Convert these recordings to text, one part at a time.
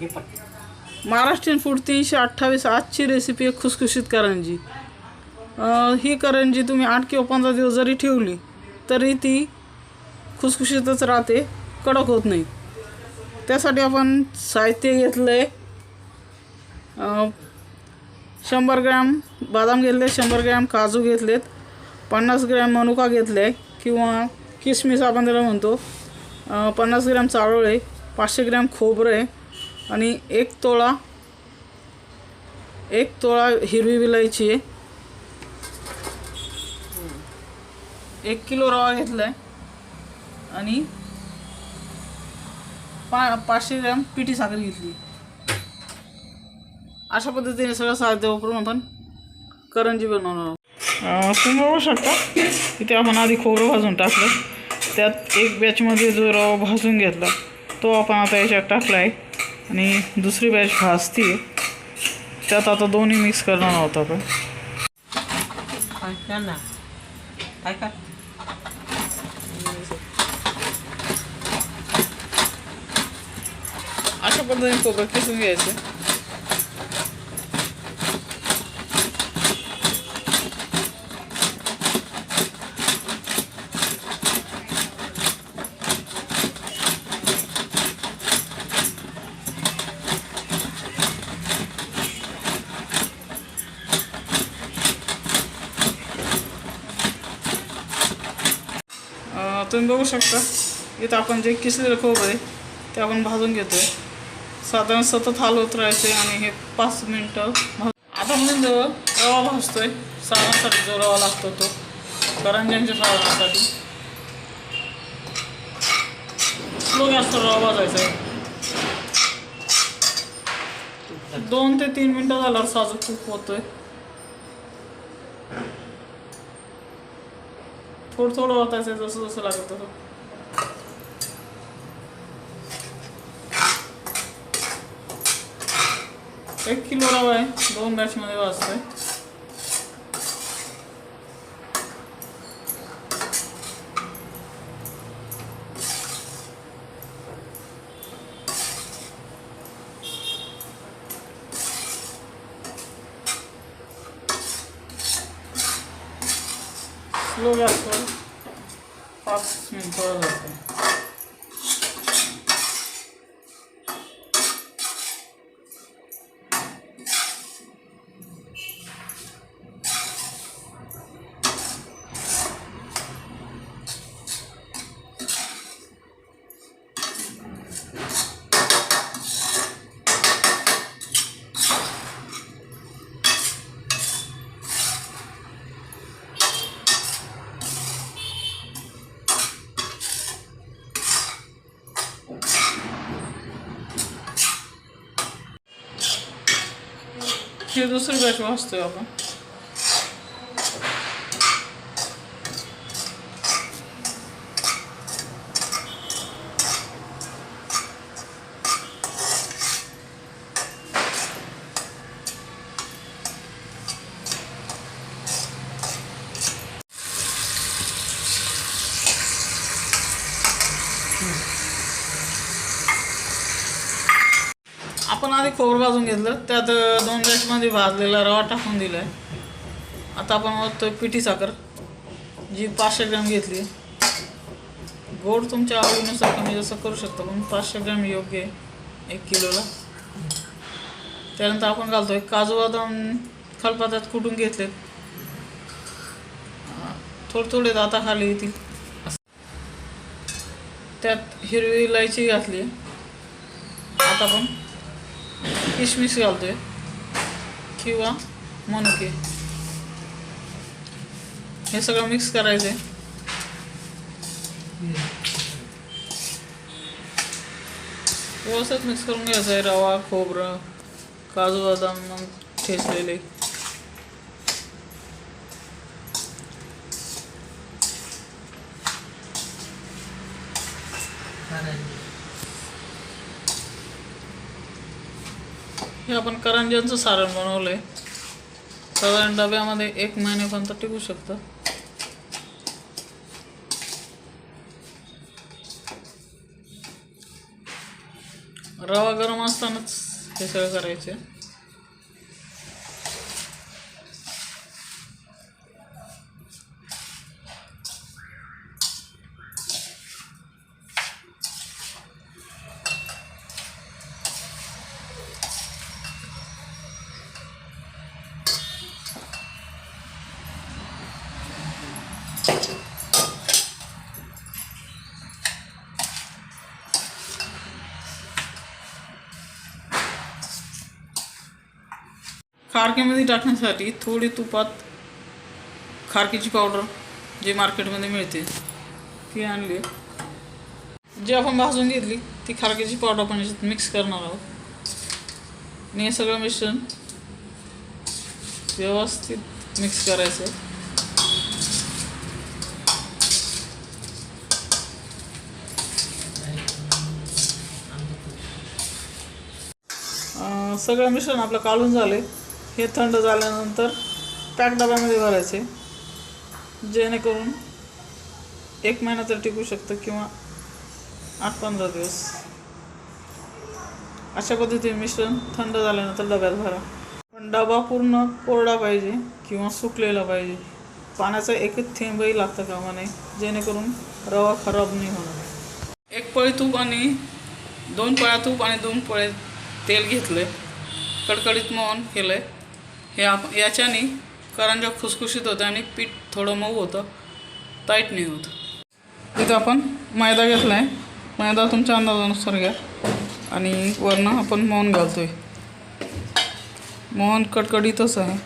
घे पटकन महाराष्ट्रीयन फूड तीनशे अठ्ठावीस आजची रेसिपी आहे खुसखुशीत करंजी. ही करंजी तुम्ही आठ किंवा पंधरा दिवस जरी ठेवली तरी ती खुसखुशीतच राहते कडक होत नाही. त्यासाठी आपण साहित्य घेतलं आहे शंभर ग्रॅम बदाम घेतले शंभर ग्रॅम काजू घेतलेत पन्नास ग्रॅम मनुका घेतले आहे किंवा किसमिस आपण त्याला म्हणतो. पन्नास ग्रॅम चारोळ आहे पाचशे ग्रॅम खोबरं आहे आणि एक तोळा एक तोळा हिरवी विलायची आहे. एक किलो रवा घेतला आहे आणि पा पाचशे ग्रॅम पिठी साखर घेतली. अशा पद्धतीने सगळं साहित्य वापरून आपण करंजी बनवणार आहोत. तुम्ही बघू शकता इथे आपण आधी खोबरं भाजून टाकलं. त्यात एक बॅचमध्ये जो रवा भाजून घेतला तो आपण आता याच्यात टाकला आहे आणि दुसरी बॅच भाजती. त्यात आता दोन्ही मिक्स करणार होता पण ना. अशा पद्धतीने खोबरं किसून घ्यायचं. तुम्ही बघू शकता इथं आपण जे किसलेलं खोबरं आहे ते आपण भाजून घेतोय. साधारण सतत हलवत राहायचे आणि हे पाच मिनटं भाज- आता म्हणजे रवा भाजतोय सारणासाठी जो रवा लागतो तो करंजांच्या सारणासाठी स्लो गॅसचा रवा भाजायचा आहे. दोन ते तीन मिनटं झाल्यावर साजूक खूप होतोय. थोडं थोडं होतायचं जसं जसं लागत तसं एक किलो रवा आहे दोन बॅचमध्ये वाजतोय स्लो गॅसवर पाच मिनिटं जाते ही दुसरी बॅच वाजतोय आपण आपण आधी खोबरं भाजून घेतलं. त्यात दोन बॅचमध्ये भाजलेला रवा टाकून दिला आहे आता आपण ओततोय पिठी साखर जी पाचशे ग्रॅम घेतली. गोड तुमच्या आवडीनुसार कमी जसं करू शकता पण पाचशे ग्रॅम योग्य आहे एक किलोला. त्यानंतर आपण घालतो आहे काजू बदाम खलपात्यात कुटून घेतलेत? थोडे थोडे दाता खाली येतील. त्यात हिरवी इलायची घातली. आता आपण किशमिश घालतोय किंवा मनुके हे सगळं मिक्स करायचं व्यवस्थित मिक्स करून घ्यायचं आहे रवा खोबरं काजू बदाम मग ठेचलेले हे आपण करंज्यांचं सारण बनवलं आहे साधारण डब्यामध्ये एक महिन्यापर्यंत टिकू शकतं. रवा गरम असतानाच हे सगळं करायचे खारक्यामध्ये टाकण्यासाठी थोडी तुपात खारकीची पावडर जे मार्केटमध्ये मिळते ती आणली. जी आपण भाजून घेतली ती खारकीची पावडर आपण याच्यात मिक्स करणार आहोत. आणि हे सगळं मिश्रण व्यवस्थित मिक्स करायचं. सगळं मिश्रण आपलं काढून झाले हे थंड झाल्यानंतर पॅक डब्यामध्ये भरायचे. जेणेकरून एक महिना तर टिकू शकतं किंवा आठ पंधरा दिवस. अशा पद्धतीने मिश्रण थंड झाल्यानंतर डब्यात भरा. पण डबा पूर्ण कोरडा पाहिजे किंवा सुकलेला पाहिजे. पाण्याचा एकच थेंबही लागतं कामा नये जेणेकरून रवा खराब नाही होणार. एक पळी तूप आणि दोन पळ्या तूप आणि दोन पळे तेल घेतलं कडकडीत मोहन केलं आहे हे आप याच्याने करंजा खुसखुशीत होतं आणि पीठ थोडं मऊ होतं. टाईट नाही होत. इथं आपण मैदा घेतला आहे मैदा तुमच्या अंदाजानुसार घ्या. आणि वरनं आपण मोहन आहे मोहन कडकडीतच आहे.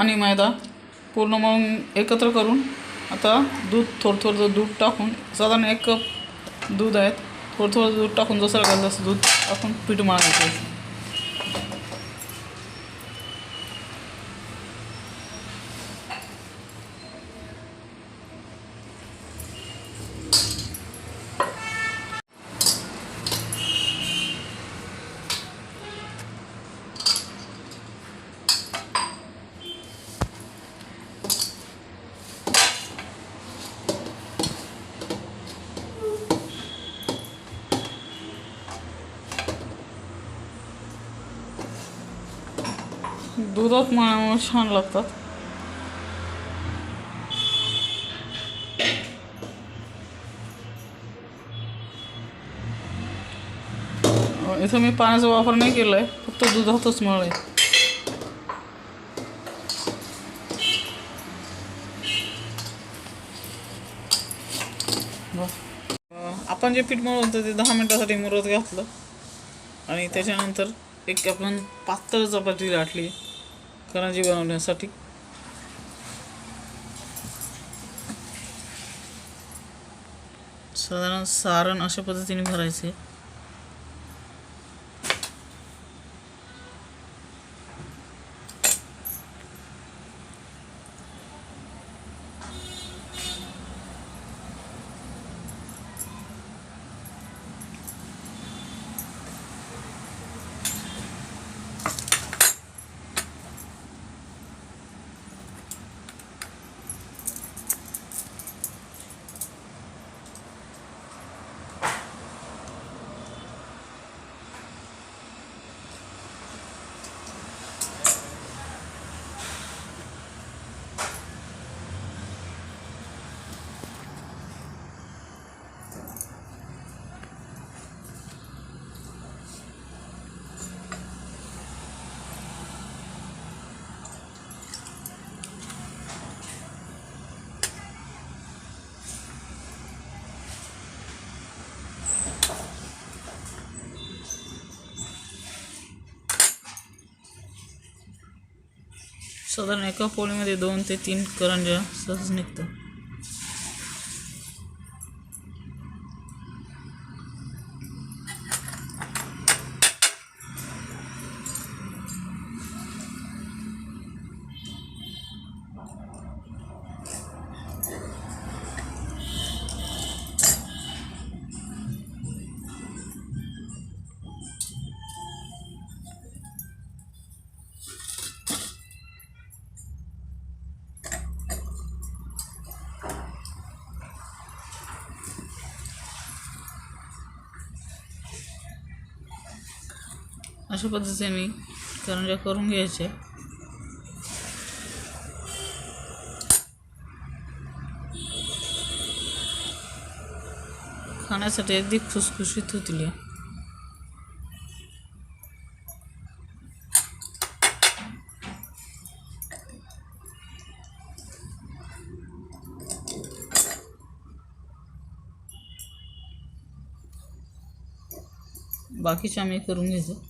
आणि मैदा पूर्ण मग एकत्र करून आता दूध थोडं थोडं दूध टाकून साधारण एक कप दूध आहेत. थोडं थोडं दूध टाकून जसं लागेल तसं दूध टाकून पीठ मळायचं. दुधात मळल्यामुळे छान लागतात. इथं मी पाण्याचा वापर नाही केला आहे फक्त दुधातच मळ आहे. आपण जे पीठ मळलं होतं ते दहा मिनटासाठी मुरत घातलं. आणि त्याच्यानंतर एक आपण पातळ चपाती लाटली. करंजी बनवण्यासाठी. साधारण सारण अशा पद्धतीने भरायचे. साधारण एका पोळीमध्ये दोन ते तीन करंज्या सहज निघतात अशा पद्धतीने करंजा करून घ्यायच्या खाण्यासाठी अगदी खुसखुशीत होतील. बाकीच्या आम्ही करून घेतो.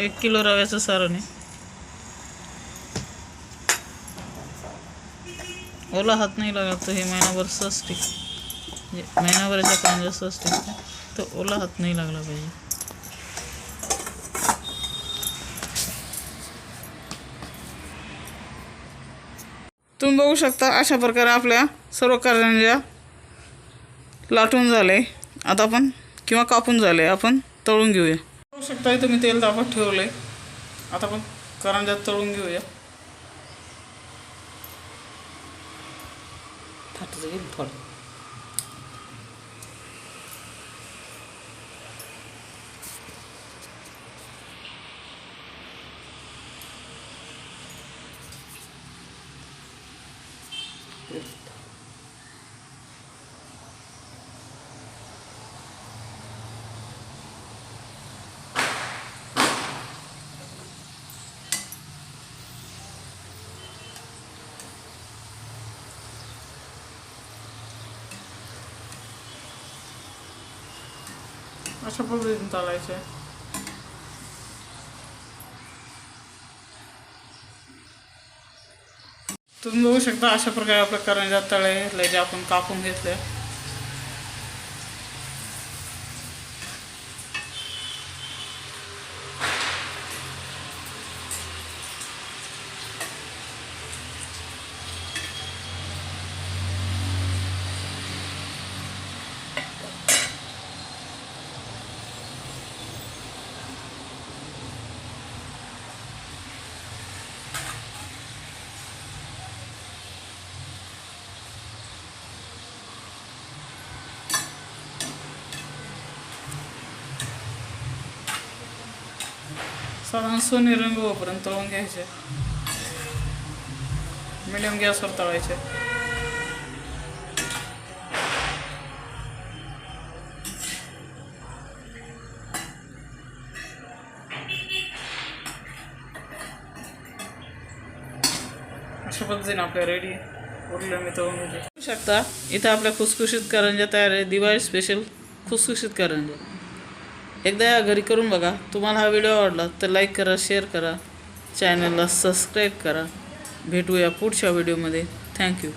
एक किलो रव्याचं सारण आहे. ओला हात नाही लागत तर हे महिनाभर सहज टिक म्हणजे महिनाभराच्या करंज्या सहज टिकते तर ओला हात नाही लागला पाहिजे. तुम्ही बघू शकता अशा प्रकारे आपल्या सर्व कार्यांच्या लाटून झाले. आता आपण किंवा कापून झाले आपण तळून घेऊया. बघू शकता इथं मी तेल दाबत ठेवलं आहे आता आपण करंजात तळून घेऊया. थाटचं घेईन थोडं अशा पद्धतीने चालायचं आहे तुम्ही बघू शकता अशा प्रकारे आपल्या करंज्या तळे घेतले जे आपण कापून घेतले साधारण सोने रंग होईपर्यंत तळून घ्यायचे. मिडियम गॅसवर तळायचे. अशा पद्धतीने आपल्या रेडी उरले मी तळून घेते शकता इथं आपल्या खुसखुशीत करंजा तयार आहे दिवाळी स्पेशल खुसखुशीत करंजा एकदा या घरी करून बघा. तुम्हाला हा व्हिडिओ आवडला तर लाईक करा शेअर करा. चॅनलला सबस्क्राईब करा. भेटूया पुढच्या व्हिडिओमध्ये थँक्यू